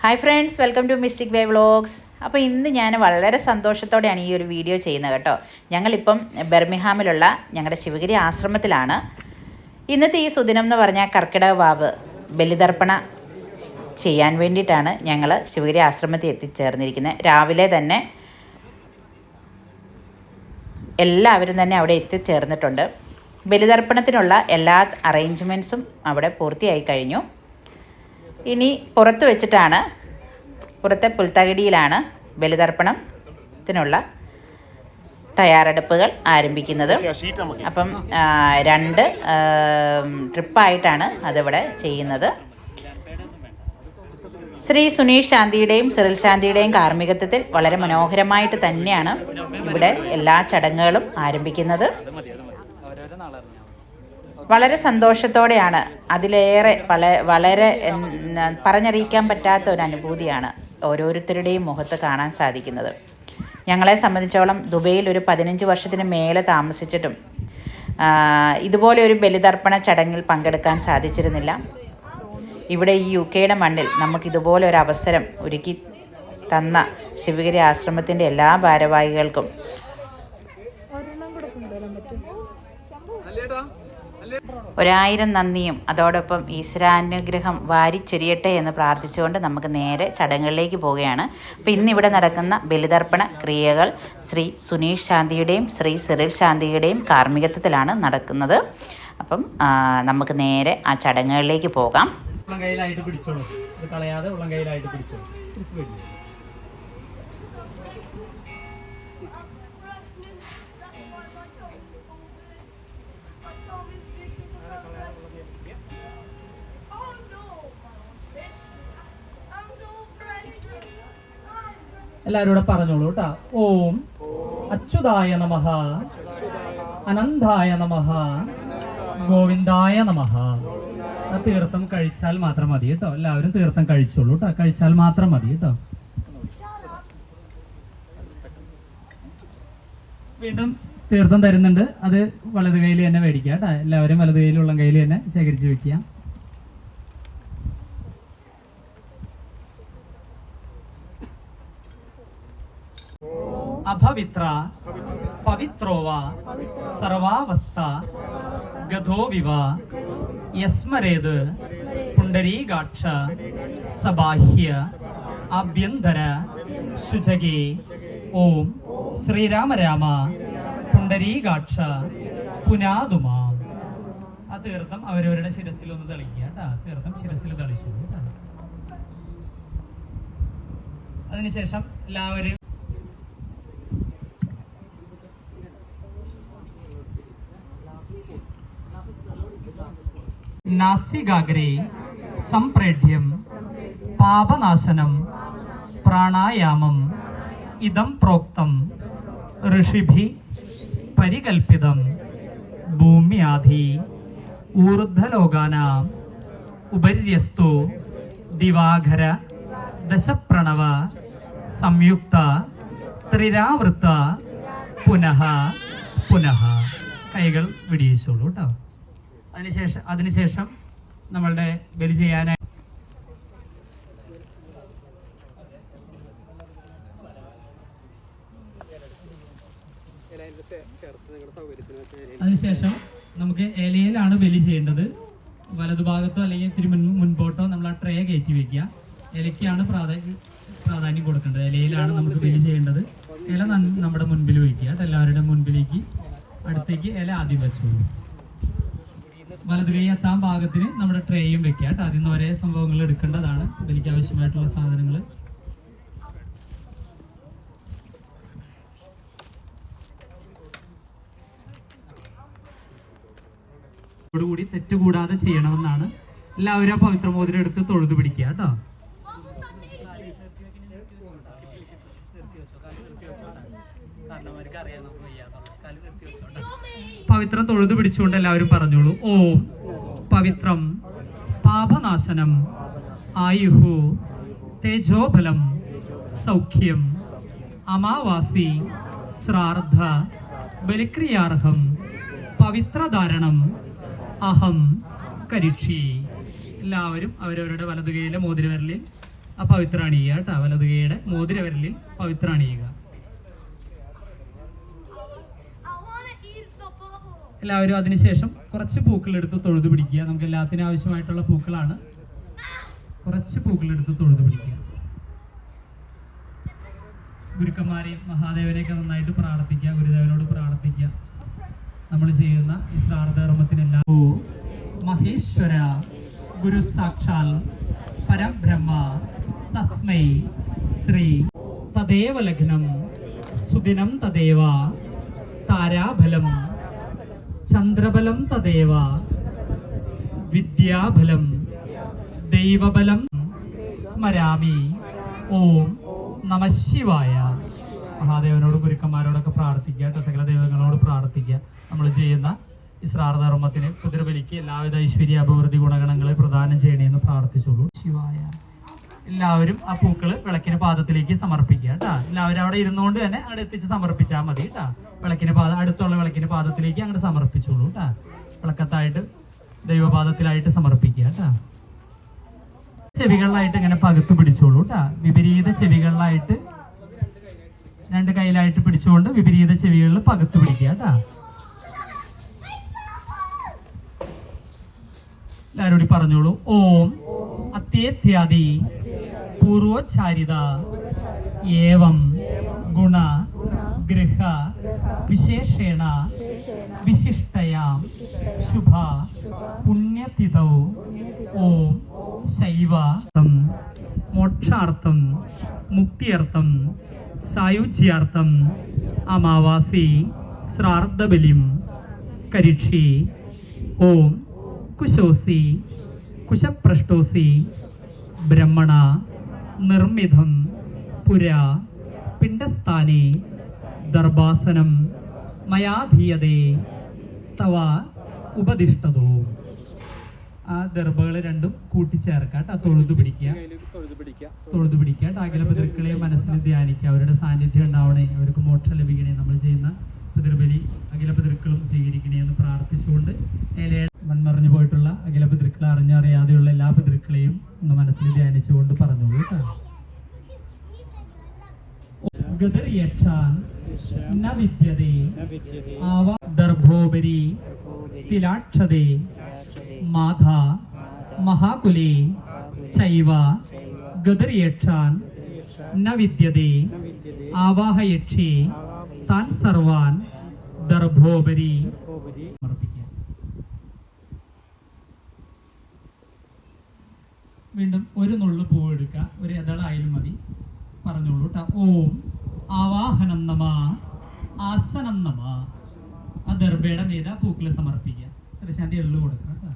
Hi friends welcome to mystic way vlogs അപ്പോൾ ഇന്ന് ഞാൻ വളരെ സന്തോഷത്തോടെയാണ് ഈ ഒരു വീഡിയോ ചെയ്യുന്നത് കേട്ടോ. ഞങ്ങളിപ്പം ബെർമിഹാമിലുള്ള ഞങ്ങളുടെ ശിവഗിരി ആശ്രമത്തിലാണ്. ഇന്നത്തെ ഈ സുദിനം എന്ന് പറഞ്ഞാൽ കർക്കിടക വാവ് ബലിതർപ്പണ ചെയ്യാൻ വേണ്ടിയിട്ടാണ് ഞങ്ങൾ ശിവഗിരി ആശ്രമത്തിൽ എത്തിച്ചേർന്നിരിക്കുന്നത് രാവിലെ തന്നെ എല്ലാവരും തന്നെ അവിടെ എത്തിച്ചേർന്നിട്ടുണ്ട്. ബലിതർപ്പണത്തിനുള്ള എല്ലാ അറേഞ്ച്മെന്റ്സും അവിടെ പൂർത്തിയായി കഴിഞ്ഞു. ഇനി പുറത്ത് വെച്ചിട്ടാണ് പുറത്തെ പുൽത്തകിടിയിലാണ് ബലിതർപ്പണത്തിനുള്ള തയ്യാറെടുപ്പുകൾ ആരംഭിക്കുന്നത്. അപ്പം രണ്ട് ട്രിപ്പായിട്ടാണ് അതിവിടെ ചെയ്യുന്നത്. ശ്രീ സുനീഷ് ശാന്തിയുടെയും സിറിൽ ശാന്തിയുടെയും കാർമ്മികത്വത്തിൽ വളരെ മനോഹരമായിട്ട് തന്നെയാണ് ഇവിടെ എല്ലാ ചടങ്ങുകളും ആരംഭിക്കുന്നത്. വളരെ സന്തോഷത്തോടെയാണ്. അതിലേറെ പല വളരെ പറഞ്ഞറിയിക്കാൻ പറ്റാത്ത ഒരു അനുഭൂതിയാണ് ഓരോരുത്തരുടെയും മുഖത്ത് കാണാൻ സാധിക്കുന്നത്. ഞങ്ങളെ സംബന്ധിച്ചോളം ദുബൈയിൽ ഒരു പതിനഞ്ച് വർഷത്തിന് മേലെ താമസിച്ചിട്ടും ഇതുപോലെ ഒരു ബലിതർപ്പണ ചടങ്ങിൽ പങ്കെടുക്കാൻ സാധിച്ചിരുന്നില്ല. ഇവിടെ ഈ യു കെയുടെ മണ്ണിൽ നമുക്കിതുപോലെ ഒരു അവസരം ഒരുക്കി തന്ന ശിവഗിരി ആശ്രമത്തിന്റെ എല്ലാ ഭാരവാഹികൾക്കും ഒരായിരം നന്ദിയും. അതോടൊപ്പം ഈശ്വരാനുഗ്രഹം വാരിച്ചൊരിയട്ടെ എന്ന് പ്രാർത്ഥിച്ചുകൊണ്ട് നമുക്ക് നേരെ ചടങ്ങുകളിലേക്ക് പോവുകയാണ്. അപ്പോൾ ഇന്നിവിടെ നടക്കുന്ന ബലിതർപ്പണ ക്രിയകൾ ശ്രീ സുനീഷ് ശാന്തിയുടെയും ശ്രീ സിറിൽ ശാന്തിയുടെയും കാർമ്മികത്വത്തിലാണ് നടക്കുന്നത്. അപ്പം നമുക്ക് നേരെ ആ ചടങ്ങുകളിലേക്ക് പോകാം. ഉള്ളം പിടിച്ചോളൂ. ഇത് കളയാതെ ഉള്ളം പിടിച്ചോളൂ. എല്ലാവരും കൂടെ പറഞ്ഞോളൂ കേട്ടാ. ഓം അച്യുതായ നമഃ അനന്തായ നമഃ ഗോവിന്ദായ നമഃ. തീർത്ഥം കഴിച്ചാൽ മാത്രം മതി കേട്ടോ. എല്ലാവരും തീർത്ഥം കഴിച്ചോളൂ കേട്ടോ. കഴിച്ചാൽ മാത്രം മതി കേട്ടോ. വീണ്ടും തീർത്ഥം തരുന്നുണ്ട്. അത് വലത് കയ്യിൽ തന്നെ മേടിക്കുക കേട്ടോ. എല്ലാവരും വലത് കയ്യിലുള്ള കയ്യിൽ തന്നെ ശേഖരിച്ചു വെക്കുക. അഭവിത്ര പവിത്രോവ സർവാവസ്ഥ ഗതോവിവ യസ്മരേത് പുണ്ടരീകാക്ഷ സബാഹ്യ ആഭ്യന്തര ശുചകേ. ഓം ശ്രീരാമ രാമ പുണ്ടരീകാക്ഷ പുനാതുമാ ആ തീർത്ഥം അവരവരുടെ ശിരസിൽ ഒന്ന് തെളിക്കുക കേട്ടാ. തീർത്ഥം ശിരസിൽ തെളിച്ചു. അതിനുശേഷം എല്ലാവരും നാസികാഗ്രേ സംപ്രേഢ്യം പാപനാശനം പ്രാണായാമം ഇതം പ്രോക്തം ഋഷിഭി പരികൽപ്പിതം ഭൂമ്യാധി ഊർധലോകാന ഉപര്യസ്തു ദിവാകര ദശപ്രണവ സംയുക്ത ത്രിരാവൃത്ത പുനഃ പുനഃ. കൈകൾ വിടിയിച്ചോളൂ കേട്ടോ. അതിനുശേഷം അതിനുശേഷം നമ്മളുടെ ബലി ചെയ്യാനായി. അതിനുശേഷം നമുക്ക് ഇലയിലാണ് ബലി ചെയ്യേണ്ടത്. വലതുഭാഗത്തോ അല്ലെങ്കിൽ ഇത്തിരി മുൻ മുൻപോട്ടോ നമ്മൾ ആ ട്രേ കയറ്റി വെക്കുക. ഇലയ്ക്കാണ് പ്രാധാന്യം പ്രാധാന്യം കൊടുക്കേണ്ടത്. ഇലയിലാണ് നമുക്ക് ബലി ചെയ്യേണ്ടത്. ഇല നമ്മുടെ മുൻപിൽ വയ്ക്കുക അതെല്ലാവരുടെ മുൻപിലേക്ക് അടുത്തേക്ക് ഇല ആദ്യം വെച്ചോളൂ. വലത് കൈ എത്താൻ പാകത്തിന് നമ്മുടെ ട്രേയും വെക്കുക കേട്ടോ. അതിൽ നിന്ന് ഒരേ സംഭവങ്ങൾ എടുക്കേണ്ടതാണ്. എനിക്ക് ആവശ്യമായിട്ടുള്ള സാധനങ്ങൾ കൂടി തെറ്റുകൂടാതെ ചെയ്യണമെന്നാണ് എല്ലാവരും ആ പവിത്ര മോതിരം എടുത്ത് തൊഴുതു പിടിക്കുക കേട്ടോ. പവിത്രം തൊഴുതു പിടിച്ചുകൊണ്ട് എല്ലാവരും പറഞ്ഞോളൂ. ഓ പവിത്രം പാപനാശനം ആയുഹു തേജോബലം സൗഖ്യം അമാവാസി ശ്രാർദ്ധ ബലിക്രിയാർഹം പവിത്രധാരണം അഹം കരിക്ഷി. എല്ലാവരും അവരവരുടെ വലതുകയിലെ മോതിരവരലിൽ ആ പവിത്രാണ് ചെയ്യുക കേട്ടോ വലത് മോതിരവരലിൽ മോതിര എല്ലാവരും അതിനുശേഷം കുറച്ച് പൂക്കളെടുത്ത് തൊഴുതു പിടിക്കുക. നമുക്ക് എല്ലാത്തിനും ആവശ്യമായിട്ടുള്ള പൂക്കളാണ്. കുറച്ച് പൂക്കളെടുത്ത് തൊഴുതു പിടിക്കുക. ഗുരുക്കന്മാരെയും മഹാദേവനെയൊക്കെ നന്നായിട്ട് പ്രാർത്ഥിക്കുക. ഗുരുദേവനോട് പ്രാർത്ഥിക്കുക. നമ്മൾ ചെയ്യുന്ന ഈ ശ്രാദ്ധകർമ്മത്തിനെല്ലാം ഓ മഹേശ്വര ഗുരു സാക്ഷാൽ പരബ്രഹ്മ തസ്മൈ ശ്രീ തദേവ ലഗ്നം സുദിനം തദേവ താരാഫലം ചന്ദ്രബലം തദേവ. വിദ്യാബലം ദൈവബലം സ്മരാമി. ഓം നമ ശിവായ. മഹാദേവനോട് ഗുരുക്കന്മാരോടൊക്കെ പ്രാർത്ഥിക്കുക. സകല ദൈവങ്ങളോട് പ്രാർത്ഥിക്കുക. നമ്മൾ ചെയ്യുന്ന ഈ ശ്രാദ്ധർമ്മത്തിന് കുതിരബലിക്ക് എല്ലാവിധ ഐശ്വര്യ അഭിവൃദ്ധി ഗുണഗണങ്ങളെ പ്രദാനം ചെയ്യണമെന്ന് പ്രാർത്ഥിച്ചോളൂ. ശിവായ. എല്ലാവരും ആ പൂക്കൾ വിളക്കിന് പാദത്തിലേക്ക് സമർപ്പിക്കുക കേട്ടാ എല്ലാവരും അവിടെ ഇരുന്നുകൊണ്ട് തന്നെ അവിടെ എത്തിച്ച് സമർപ്പിച്ചാൽ മതി കേട്ടാ വിളക്കിന് പാത അടുത്തുള്ള വിളക്കിന് പാദത്തിലേക്ക് അങ്ങോട്ട് സമർപ്പിച്ചോളൂ കേട്ടാ വിളക്കത്തായിട്ട് ദൈവപാദത്തിലായിട്ട് സമർപ്പിക്കുക കേട്ടാ ചെവികളിലായിട്ട് ഇങ്ങനെ പകുത്ത് പിടിച്ചോളൂ കേട്ടാ വിപരീത ചെവികളിലായിട്ട് രണ്ട് കയ്യിലായിട്ട് പിടിച്ചുകൊണ്ട് വിപരീത ചെവികളിൽ പകുത്ത് പിടിക്കുക കേട്ടാ എല്ലാവരും പറഞ്ഞോളൂ. ഓം അത്യേത്യാദി പൂർവോച്ചാരിത ഏവം ഗുണ ഗൃഹ വിശേഷേണ വിശിഷ്ടയാം ശുഭ പുണ്യതിഥൗ. ഓം ശൈവ മോക്ഷാർത്ഥം മുക്തിയർത്ഥം സായുജ്യാർത്ഥം അമാവാസി ശ്രാർദ്ധബലിം കരിക്ഷി. ഓം കുശോസി കുശപ്രഷ്ടോസി ബ്രഹ്മണ നിർമ്മിതം പുര പിണ്ടസ്ഥാനെ ദർഭാസനം മയാധീയതേ തവ ഉപദിഷ്ടതോ. ആ ദർഭകൾ രണ്ടും കൂട്ടിച്ചേർക്കാട്ട്. ആ തൊഴുതു പിടിക്കുക. തൊഴുതു പിടിക്കുക. പിതൃക്കളെ മനസ്സിൽ ധ്യാനിക്കുക. അവരുടെ സാന്നിധ്യം ഉണ്ടാവണേ. അവർക്ക് മോക്ഷം ലഭിക്കണേ നമ്മൾ ചെയ്യുന്ന പിതൃബലി അഖില പിതൃക്കളും സ്വീകരിക്കണേ എന്ന് പ്രാർത്ഥിച്ചുകൊണ്ട് മൺമറിഞ്ഞു പോയിട്ടുള്ള അഖില പിതൃക്കളെ അറിഞ്ഞറിയാതെയുള്ള എല്ലാ പിതൃക്കളെയും ഒന്ന് മനസ്സിൽ ധ്യാനിച്ചുകൊണ്ട് പറഞ്ഞു ദർഭോപരി തിലാക്ഷതേ മഹാകുലേ ചൈവ ന വിദ്യതേ ആവാഹയക്ഷേ താൻ സർവാൻ ദർഭോപരി. വീണ്ടും ഒരു നുള്ളു പൂവ് എടുക്കുക. ഒരു എതളായാലും മതി. പറഞ്ഞോളൂ കേട്ടോ ഓം ആവാഹനം നമ ആസനം നമ. ആ ദർഭയുടെ മീത പൂക്കളെ സമർപ്പിക്കുക. ശ്രീശാന്തി എള്ളു കൊടുക്കണം കേട്ടോ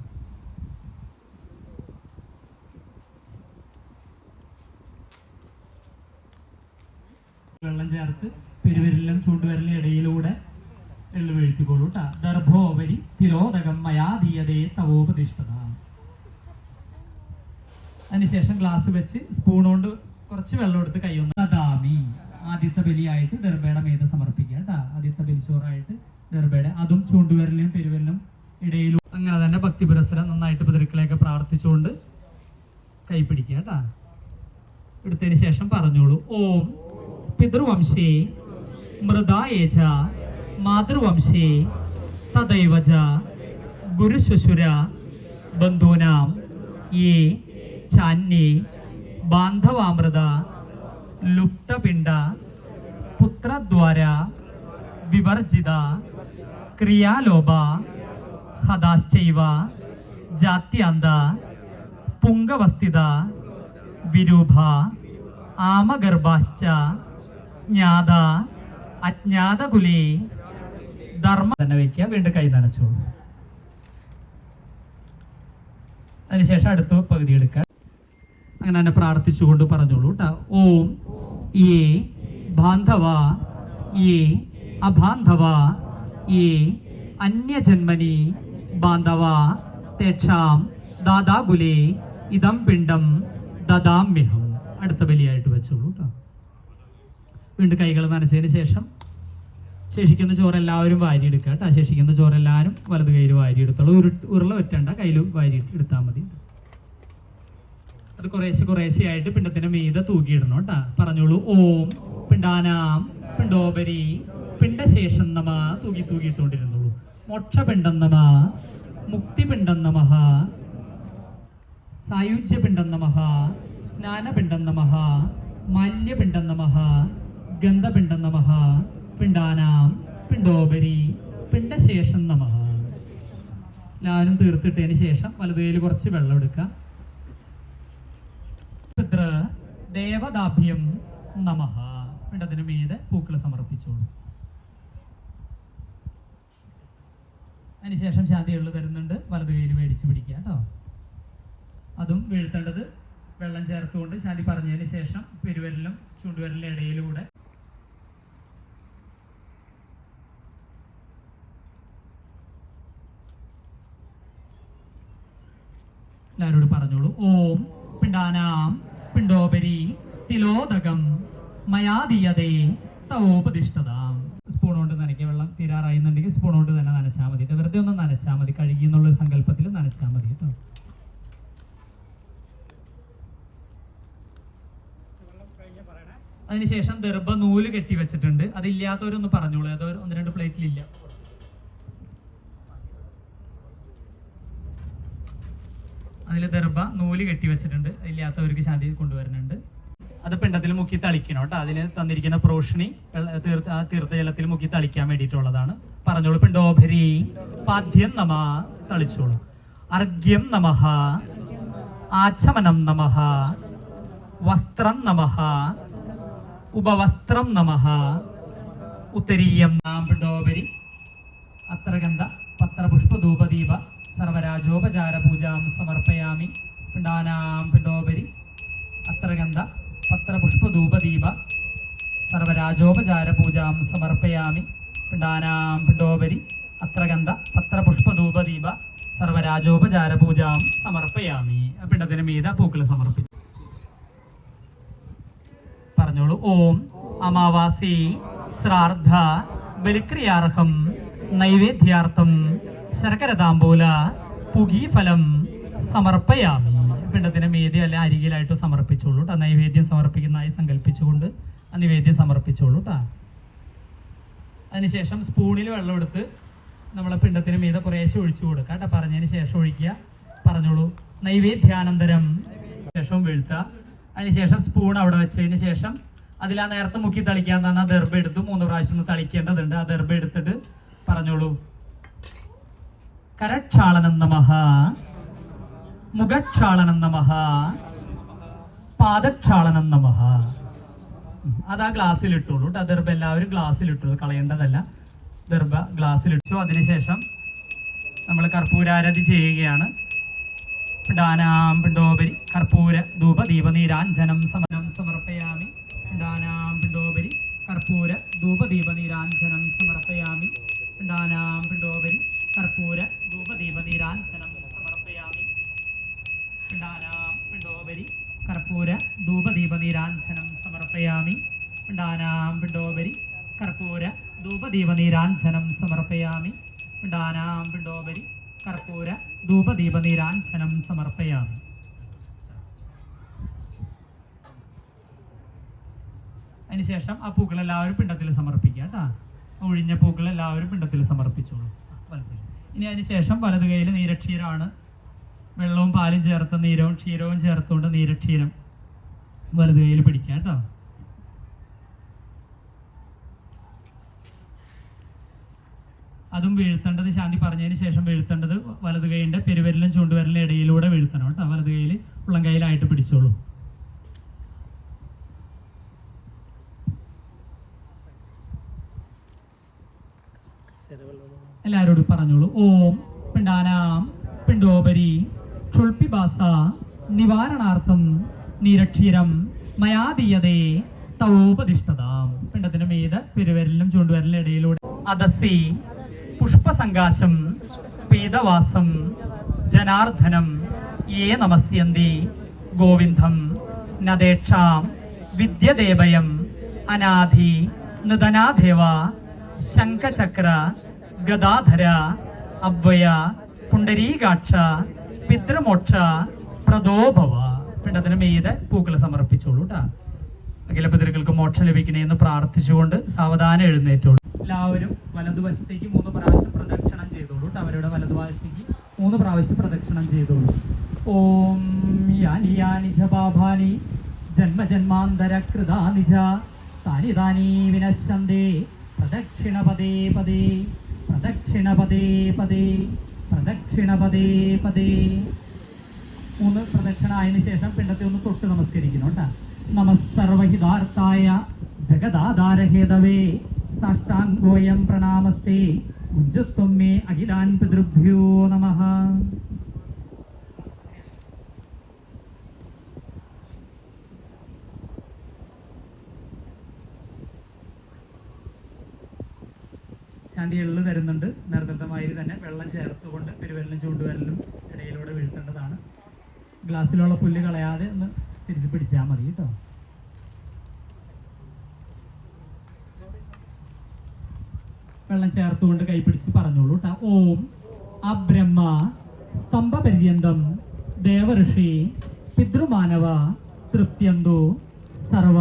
വെള്ളം ചേർത്ത് പെരുവിരലിലും ചൂണ്ടുവിരലിനും ഇടയിലൂടെ എള്ളു വീഴ്ത്തിക്കോളൂ ദർഭോപരി തിരോധകം മയാധീയതേ തവോപതിഷ്ഠത. അതിനുശേഷം ഗ്ലാസ് വെച്ച് സ്പൂൺ കൊണ്ട് കുറച്ച് വെള്ളം എടുത്ത് കൈയൊന്ന് അതാമി ആദ്യത്തെ ബലിയായിട്ട് ദർബയുടെ മേത സമർപ്പിക്കുക കേട്ടോ. ആദ്യത്തെ ബലിച്ചോറായിട്ട് ദർബയുടെ അതും ചൂണ്ടുവിരലിനും പെരുവിരലിനും ഇടയിലും അങ്ങനെ തന്നെ ഭക്തി പുരസരം നന്നായിട്ട് പിതൃക്കളെയൊക്കെ പ്രാർത്ഥിച്ചുകൊണ്ട് കൈ പിടിക്കുക കേട്ടാ. എടുത്തതിന് ശേഷം പറഞ്ഞോളൂ. ഓം പിതൃവംശേ മൃതായേജ മാതൃവംശേ തദൈവജ ഗുരുശ്വശുര ബന്ധൂനാം യേ ചാന്യേ ബാന്ധവാമൃത ലുപ്തപിണ്ട പുത്രദ്വാര വിവർജിത ക്രിയാലോപ ഹതാശ്ചൈവ ജാത്യാന്ത പുങ്കവസ്ഥിത വിരൂപ ആമഗർഭാശ്ച ജ്ഞാത അജ്ഞാതകുലേ ധർമ്മ തന്നെ വയ്ക്കുക വീണ്ടും കൈ നനച്ചു. അതിനുശേഷം അടുത്ത പകുതി എടുക്കുക. അങ്ങനെ തന്നെ പ്രാർത്ഥിച്ചുകൊണ്ട് പറഞ്ഞോളൂ കേട്ടോ ഓം ഏ ബാന്ധവ ഏ അബാന്ധവ ഏ അന്യജന്മനി ബാന്ധവ തേക്ഷാം ദാദാകുലേ ഇതം പിണ്ഡം ദദാമ്യഹം. അടുത്ത ബലിയായിട്ട് വെച്ചോളൂ കേട്ടോ വീണ്ടും കൈകൾ നനച്ചതിന് ശേഷം ശേഷിക്കുന്ന ചോറ് എല്ലാവരും വാരി എടുക്കുക കേട്ടോ. ശേഷിക്കുന്ന ചോറ് എല്ലാവരും വലത് കയ്യിൽ വാരി എടുത്തോളൂ ഉരു ഉരുള വെറ്റണ്ട കയ്യിൽ വാരി എടുത്താൽ മതി. അത് കുറേശ്ശെ കുറേശ്ശെ ആയിട്ട് പിണ്ടത്തിന്റെ മീതെ തൂക്കിയിടണം കേട്ടാ. പറഞ്ഞോളൂ ഓം പിണ്ടാനാം പിണ്ടോപരി പിണ്ടശേഷം നമ തൂക്കി തൂക്കിയിട്ടുകൊണ്ടിരുന്നുള്ളൂ മോക്ഷപിണ്ടം നമ മുക്തിപിണ്ടം നമഹ സായുജ്യപിണ്ടം നമഹ സ്നാനപിണ്ടം നമഹ മാല്യപിണ്ടം നമഃ ഗന്ധപിണ്ടം നമഹ പിണ്ടാനാം പിണ്ടോപരി പിണ്ടശേഷം നമഹ എല്ലാവരും തീർത്തിട്ടതിന് ശേഷം വലതുകയിൽ കുറച്ച് വെള്ളം എടുക്കുക. പിതൃ ദേവദാഭ്യം നമഹ പിണ്ടത്തിന് മീതെ പൂക്കൾ സമർപ്പിച്ചോളൂ. അതിനുശേഷം ശാന്തി ഉള്ളു തരുന്നുണ്ട്. വലതു കയ്യിൽ മേടിച്ച് പിടിക്കുക കേട്ടോ. അതും വീഴ്ത്തേണ്ടത് വെള്ളം ചേർത്തുകൊണ്ട് ശാന്തി പറഞ്ഞതിന് ശേഷം പെരുവരലും ചൂണ്ടുവരലിന്റെ ഇടയിലൂടെ എല്ലാവരോട് പറഞ്ഞോളൂ. ഓം പിണ്ടാനാം പിണ്ടോപരി തിലോദകം മയാദിയതേ തവോപതിഷ്ഠതാം സ്പൂൺ കൊണ്ട് നനയ്ക്കുക വെള്ളം തീരാറായിരുന്നുണ്ടെങ്കിൽ സ്പൂൺ കൊണ്ട് തന്നെ നനച്ചാൽ മതി. വെറുതെ ഒന്ന് നനച്ചാൽ മതി. കഴുകി എന്നുള്ള സങ്കല്പത്തിൽ നനച്ചാൽ മതി കേട്ടോ. അതിനുശേഷം ദർഭ നൂൽ കെട്ടി വെച്ചിട്ടുണ്ട്. അതില്ലാത്തവരൊന്ന് പറഞ്ഞോളൂ. അത് ഒന്ന് രണ്ട് പ്ലേറ്റിലില്ല. അതിൽ ദർബ നൂൽ കെട്ടി വെച്ചിട്ടുണ്ട്. ഇല്ലാത്തവർക്ക് ശാന്തി കൊണ്ടുവരുന്നുണ്ട്. അത് പിണ്ടത്തിൽ മുക്കി തളിക്കണം കേട്ടോ അതിൽ തന്നിരിക്കുന്ന പ്രോഷണി തീർത്ത ആ തീർത്ഥജലത്തിൽ മുക്കി തളിക്കാൻ വേണ്ടിയിട്ടുള്ളതാണ്. പറഞ്ഞോളൂ പിണ്ടോഭരി പാദ്യം നമ തളിച്ചോളൂ. അർഘ്യം നമഹ ആചമനം നമഹ വസ്ത്രം നമഹ ഉപവസ്ത്രം നമഹ ഉത്തരീയം. നാം പിണ്ടോപരി അത്രഗന്ധ പത്രപുഷ്പധൂപദീപ. സർവരാജോപചാര പൂജാം സമർപ്പയാമി. പിണ്ടാനാം പിണ്ടോപരി അത്രഗന്ധ പത്രപുഷ്പധൂപദീപ സർവരാജോപചാര പൂജാം സമർപ്പയാമി. പിണ്ടാനാം പിണ്ടോപരി അത്രഗന്ധ പത്രപുഷ്പധൂപദീപ സർവരാജോപചാര പൂജാം സമർപ്പയാമി. പിണ്ടത്തിന് മീത പൂക്കൾ സമർപ്പിച്ചു. പറഞ്ഞോളൂ. ഓം അമാവാസി ശ്രാർദ്ധ ബലിക്രിയാർഹം നൈവേദ്യാർത്ഥം ശർക്കരതാമ്പൂല പുകീഫലം സമർപ്പയാമി. പിണ്ടത്തിന് മീതി അല്ലെ അരികിലായിട്ട് സമർപ്പിച്ചോളൂ കേട്ടോ നൈവേദ്യം സമർപ്പിക്കുന്നതായി സങ്കല്പിച്ചുകൊണ്ട് ആ നിവേദ്യം സമർപ്പിച്ചോളൂ അതിനുശേഷം സ്പൂണിൽ വെള്ളം എടുത്ത് നമ്മളെ പിണ്ടത്തിന് മീതെ കുറേശ്ശെ ഒഴിച്ചു കൊടുക്കുക കേട്ടോ പറഞ്ഞതിന് ശേഷം ഒഴിക്കുക. പറഞ്ഞോളൂ. നൈവേദ്യാനന്തരം. ശേഷം വീഴ്ത്തുക. അതിനുശേഷം സ്പൂൺ അവിടെ വെച്ചതിന് ശേഷം അതിൽ ആ നേരത്തെ മുക്കി തളിക്കാൻ തന്ന ദർഭ എടുത്ത് മൂന്ന് പ്രാവശ്യം ഒന്ന് തളിക്കേണ്ടതുണ്ട്. ആ ദർഭ എടുത്തിട്ട് പറഞ്ഞോളൂ. കരക്ഷാളനം നമഃ. മുഖക്ഷാളനം നമഃ. ഗ്ലാസ്സിൽ ഇട്ടോളൂ കേട്ടോ ദർഭ എല്ലാവരും ഗ്ലാസ്സിൽ ഇട്ടോളൂ കളയേണ്ടതല്ല. ദർഭ ഗ്ലാസ്സിൽ ഇട്ടു അതിനുശേഷം നമ്മൾ കർപ്പൂരാരതി ചെയ്യുകയാണ്. പിണ്ടാനാം പിണ്ടോപരി കർപ്പൂര ധൂപ ദീപനീരാഞ്ജനം സമരം സമർപ്പയാമി. പിണ്ടാനാം പിണ്ടോപരി കർപ്പൂര ധൂപ ദീപനീരാഞ്ജനം സമർപ്പയാമി. പിണ്ടാനാം പിണ്ടോപരി കർപ്പൂര ധൂപ ദീപനീരാഞ്ജനം സമർപ്പയാമി. പിണ്ടാനാം പിണ്ടോപരി കർപ്പൂര ധൂപ ദീപനീരാഞ്ജനം സമർപ്പയാമി. പിണ്ടാനാം പിണ്ടോപരി കർപ്പൂര ധൂപ ദീപനീരാഞ്ജനം സമർപ്പയാമി. പിണ്ടാനാം പിണ്ടോപരി കർപ്പൂര ധൂപദീപനീരാഞ്ജനം സമർപ്പയാമി. അതിനുശേഷം ആ പൂക്കളെല്ലാവരും പിണ്ടത്തിൽ സമർപ്പിക്കുക കേട്ടാ. ഒഴിഞ്ഞ പൂക്കളെല്ലാവരും പിണ്ടത്തിൽ സമർപ്പിച്ചോളൂ. ആ, വലത് കൈ. ഇനി അതിനുശേഷം വലത് കയ്യിൽ നീരക്ഷീരമാണ്. വെള്ളവും പാലും ചേർത്ത നീരവും ക്ഷീരവും ചേർത്തുകൊണ്ട് നീരക്ഷീരം വലത് കയ്യിൽ പിടിക്കുക കേട്ടോ. അതും വീഴ്ത്തേണ്ടത് ശാന്തി പറഞ്ഞതിന് ശേഷം വീഴ്ത്തേണ്ടത് വലത് കൈയിന്റെ പെരുവിരലും ചൂണ്ടുവിരലും ഇടയിലൂടെ വീഴ്ത്തണം കേട്ടോ. വലത് കൈയിൽ ഉള്ളം കൈയിലായിട്ട് പിടിച്ചോളൂ. എല്ലാവരോടും പറഞ്ഞോളൂ. ഓം പിണ്ടാനാം പിണ്ടോപരി ക്ഷുൽപിബാസ നിവാരണാർത്ഥം നിരക്ഷീരം മയാദീയതേ തവോപതിഷ്ഠതാം. പിണ്ടത്തിന് മീത് പെരുവരലിലും ചൂണ്ടുവരലിലും ഇടയിലൂടെ. അദസി പുഷ്പസങ്കാശം പീതവാസം ജനാർദ്ദനം ഏ നമസ്യന്തി ഗോവിന്ദം നദേക്ഷാം വിദ്യദേവയം അനാധി നിതനാദേവ ശംഖചക്ര ഗദാധര അവയ പുണ്ടരീകാക്ഷ പിതൃമോക്ഷ പ്രദോഭവ. പിണ്ടത്തിന് മീതെ പൂക്കൾ സമർപ്പിച്ചോളൂ കേട്ടാ അഖില പിതൃക്കൾക്ക് മോക്ഷം ലഭിക്കണേ എന്ന് പ്രാർത്ഥിച്ചുകൊണ്ട് സാവധാനം എഴുന്നേറ്റോളൂ. എല്ലാവരും വലതുവശത്തേക്ക് മൂന്ന് പ്രാവശ്യം പ്രദക്ഷിണം ചെയ്തോളൂ കേട്ടോ അവരുടെ വലതുവശത്തേക്ക് മൂന്ന് പ്രാവശ്യം പ്രദക്ഷിണം ചെയ്തോളൂ. ഓം യാനി യാനി പാപാനി ജന്മജന്മാന്തര കൃതാനിജ താനി താനി വിനശന്തേ പ്രദക്ഷിണ പദേ പദേ. പ്രദക്ഷിണ പദേ പദേ പ്രദക്ഷിണ പദേ. പദേ മൂന്ന് പ്രദക്ഷിണ ആയതിനു ശേഷം പിണ്ടത്തെ ഒന്ന് തൊട്ട് നമസ്കരിക്കുന്നു കേട്ടോ. നമസ്സർവഹിതാർത്ഥായ ജഗദാധാരഹേതവേ സാഷ്ടാംഗോയം പ്രണാമസ്തേ. ഉജ്ജസ്ത്വം മേ അഖിലാൻ പിതൃഭ്യോ നമഃ. ശാന്തി എള്ള് തരുന്നുണ്ട് നിർബന്ധമായി തന്നെ വെള്ളം ചേർത്തുകൊണ്ട് പെരുവെള്ളം ചൂണ്ടുവരലും ഇടയിലൂടെ വീഴ്ത്തേണ്ടതാണ്. ഗ്ലാസ്സിലുള്ള പുല്ല് കളയാതെ ഒന്ന് തിരിച്ചു പിടിച്ചാൽ മതി കേട്ടോ. വെള്ളം ചേർത്തുകൊണ്ട് കൈപിടിച്ച് പറഞ്ഞോളൂ കേട്ടോ ഓം ആ അബ്രഹ്മ സ്തംഭപര്യന്തം ദേവഋഷി പിതൃമാനവ തൃപ്യന്തു സർവ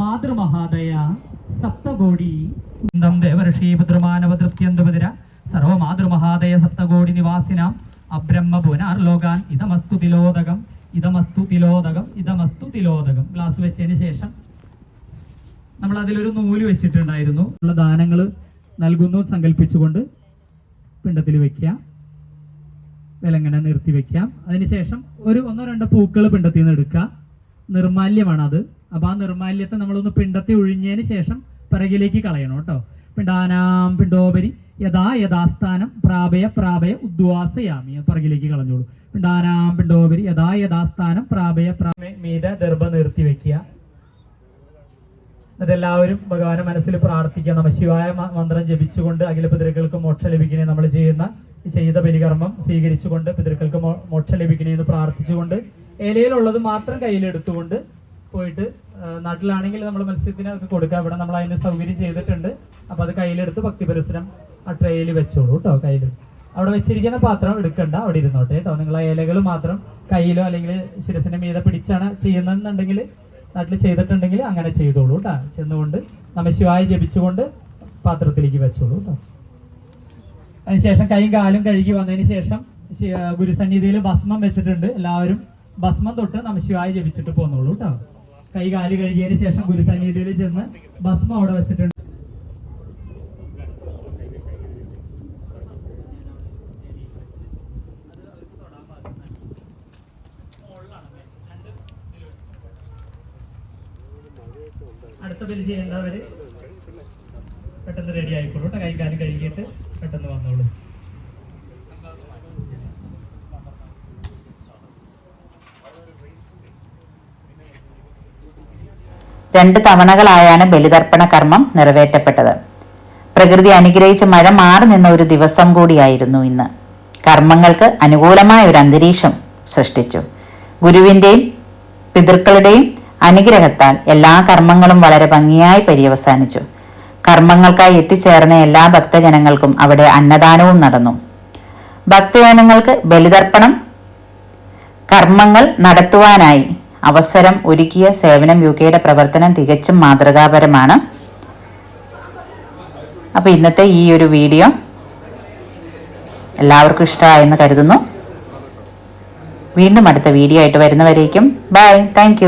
മാതൃമഹാദയ സപ്തകോടി ദം ദേവഋഷി പിതൃമാനവ തൃപ്യന്തുപതിര സർവമാതൃമഹാദയ സപ്തകോടി നിവാസിനാം. അബ്രഹ്മ പുനർലോകാൻ ഇതമസ്തു തിലോദകം ഇതമസ്തു തിലോദകം ഇതമസ്തു തിലോദകം. ഗ്ലാസ് വെച്ചതിന് ശേഷം നമ്മൾ അതിലൊരു നൂൽ വെച്ചിട്ടുണ്ടായിരുന്നു. ഉള്ള ദാനങ്ങൾ നൽകുന്നു സങ്കല്പിച്ചുകൊണ്ട് പിണ്ടത്തിൽ വെക്കുക വിലങ്ങനെ നിർത്തി വെക്കാം. അതിനുശേഷം ഒരു ഒന്നോ രണ്ടോ പൂക്കൾ പിണ്ടത്തിൽ നിന്ന് എടുക്കുക നിർമാല്യമാണ് അത് അപ്പൊ ആ നിർമാല്യത്തെ നമ്മളൊന്ന് പിണ്ടത്തിൽ ഒഴിഞ്ഞതിന് ശേഷം പിറകിലേക്ക് കളയണം കേട്ടോ. പിണ്ടാനാം പിണ്ടോപരി യഥാ യഥാസ്ഥാനം പ്രാപയ പ്രാപയ ഉദ്വാസയാമി. പിറകിലേക്ക് കളഞ്ഞോളൂ. പിണ്ടാനാം പിണ്ടോപരി യഥാ യഥാസ്ഥാനം പ്രാപയ പ്രാപയ മീത ദർഭ നിർത്തി വെക്കുക. എന്നിട്ടെല്ലാവരും ഭഗവാന്റെ ഭഗവാനെ മനസ്സിൽ പ്രാർത്ഥിക്കുക. ശിവായ മന്ത്രം ജപിച്ചുകൊണ്ട് അഖില പിതൃക്കൾക്ക് മോക്ഷം ലഭിക്കണേ നമ്മൾ ചെയ്യുന്ന ചെയ്ത ബലികർമ്മം സ്വീകരിച്ചുകൊണ്ട് പിതൃക്കൾക്ക് മോക്ഷം ലഭിക്കണേ എന്ന് പ്രാർത്ഥിച്ചുകൊണ്ട് ഇലയിലുള്ളത് മാത്രം കയ്യിലെടുത്തുകൊണ്ട് പോയിട്ട് നാട്ടിലാണെങ്കിൽ നമ്മൾ മത്സ്യത്തിന് ഒക്കെ കൊടുക്കാം. ഇവിടെ നമ്മൾ അതിന് സൗകര്യം ചെയ്തിട്ടുണ്ട്. അപ്പോൾ അത് കയ്യിലെടുത്ത് ഭക്തി പരിസരം ആ ട്രേയിൽ വെച്ചോളൂ കേട്ടോ കയ്യിൽ അവിടെ വെച്ചിരിക്കുന്ന പാത്രം എടുക്കണ്ട അവിടെ ഇരുന്നോട്ടെ കേട്ടോ നിങ്ങൾ ആ ഇലകൾ മാത്രം കയ്യിലോ അല്ലെങ്കിൽ ശിരസിന്റെ മീതെ പിടിച്ചാണ് ചെയ്യുന്നതെന്നുണ്ടെങ്കിൽ നാട്ടിൽ ചെയ്തിട്ടുണ്ടെങ്കിൽ അങ്ങനെ ചെയ്തോളൂ കേട്ടോ ചെന്നുകൊണ്ട് നമശിവായ ജപിച്ചുകൊണ്ട് പാത്രത്തിലേക്ക് വെച്ചോളൂ കേട്ടോ അതിനുശേഷം കൈയും കാലും കഴുകി വന്നതിന് ശേഷം ഗുരുസന്നിധിയിൽ ഭസ്മം വെച്ചിട്ടുണ്ട്. എല്ലാവരും ഭസ്മം തൊട്ട് നമശിവായ ജപിച്ചിട്ട് പോന്നോളൂ കേട്ടോ കൈ കാൽ കഴുകിയതിന് ശേഷം ഗുരുസന്നിധിയിൽ ചെന്ന് ഭസ്മം അവിടെ വെച്ചിട്ടുണ്ട്. അടുത്ത ബലി ചെയ്യേണ്ടവര് പെട്ടെന്ന് റെഡി ആയിക്കോളൂ കേട്ടോ കൈ കഴുകിയിട്ട് പെട്ടെന്ന് വന്നോളൂ. രണ്ട് തവണകളായാണ് ബലിതർപ്പണ കർമ്മം നിറവേറ്റപ്പെട്ടത്. പ്രകൃതി അനുഗ്രഹിച്ച് മഴ മാറി നിന്ന ഒരു ദിവസം കൂടിയായിരുന്നു ഇന്ന്. കർമ്മങ്ങൾക്ക് അനുകൂലമായ ഒരു അന്തരീക്ഷം സൃഷ്ടിച്ചു. ഗുരുവിന്റെയും പിതൃക്കളുടെയും അനുഗ്രഹത്താൽ എല്ലാ കർമ്മങ്ങളും വളരെ ഭംഗിയായി പര്യവസാനിച്ചു. കർമ്മങ്ങൾക്കായി എത്തിച്ചേർന്ന എല്ലാ ഭക്തജനങ്ങൾക്കും അവിടെ അന്നദാനവും നടന്നു. ഭക്തജനങ്ങൾക്ക് ബലിതർപ്പണം കർമ്മങ്ങൾ നടത്തുവാനായി അവസരം ഒരുക്കിയ സേവനം യു കെയുടെ പ്രവർത്തനം തികച്ചും മാതൃകാപരമാണ്. അപ്പോൾ ഇന്നത്തെ ഈ ഒരു വീഡിയോ എല്ലാവർക്കും ഇഷ്ടമായെന്ന് കരുതുന്നു. വീണ്ടും അടുത്ത വീഡിയോ ആയിട്ട് വരുന്നവരേക്കും. Bye thank